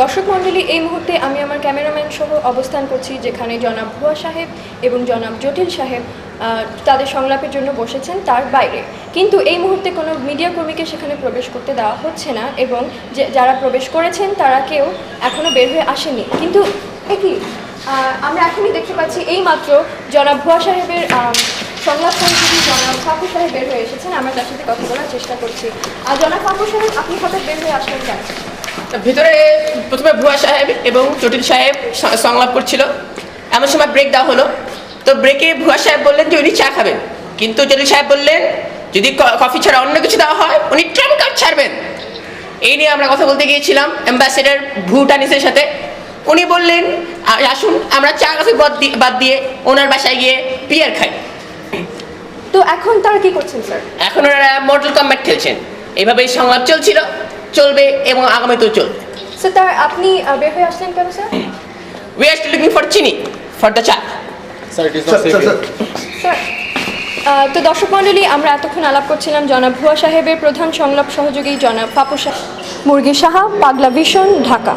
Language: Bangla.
দর্শক মণ্ডলী, এই মুহূর্তে আমি আমার ক্যামেরাম্যান সহ অবস্থান করছি যেখানে জনাব ভুয়া সাহেব এবং জনাব জটিল সাহেব তাদের সংলাপের জন্য বসেছেন তার বাইরে। কিন্তু এই মুহূর্তে কোনো মিডিয়া কর্মীকে সেখানে প্রবেশ করতে দেওয়া হচ্ছে না এবং যে, যারা প্রবেশ করেছেন তারা কেউ এখনও বের হয়ে আসেনি কিন্তু কি? আমরা এখনই দেখতে পাচ্ছি এই মাত্র জনাব ভুয়া সাহেবের সংলাপ সহযোগী জনাব ফাকু সাহেব বের হয়ে এসেছেন। আমরা তার সাথে কথা বলার চেষ্টা করছি। আর জনাব ফাকু সাহেব, আপনি হঠাৎ বের হয়ে আসলেন কেন? ভিতরে প্রথমে ভুয়া সাহেব এবং জটিল সাহেব সংলাপ করছিল। এমন সময় ব্রেক দেওয়া হলো। তো ব্রেকে ভুয়া সাহেব বললেন যে উনি চা খাবেন। কিন্তু জটিল সাহেব বললেন যদি কফি ছাড়া অন্য কিছু দেওয়া হয় উনি ট্রাম্প কার্ড ছাড়বেন। এই নিয়ে আমরা কথা বলতে গিয়েছিলাম অ্যাম্বাসেডার ভুটানিসের সাথে। উনি বললেন আসুন আমরা চা কফি বাদ দিয়ে বাদ দিয়ে ওনার বাসায় গিয়ে বিয়ার খাই। তো এখন তারা কি করছেন স্যার? এখন ওনারা মডেল কম্ব্যাট খেলছেন। এইভাবেই সংলাপ চলছিল। চলবে এবং আগামীতেও চলবে। স্যার তার আপনি বের হয়ে আসলেন কেন sir we are still looking for chini for the cha sir sir তো দর্শক মণ্ডলী আমরা এতক্ষণ আলাপ করছিলাম জনাব ভুয়া সাহেবের প্রধান সংলাপ সহযোগী জনাব পাপু সাহেব মুরগি সাহা পাগলা ভীষণ ঢাকা।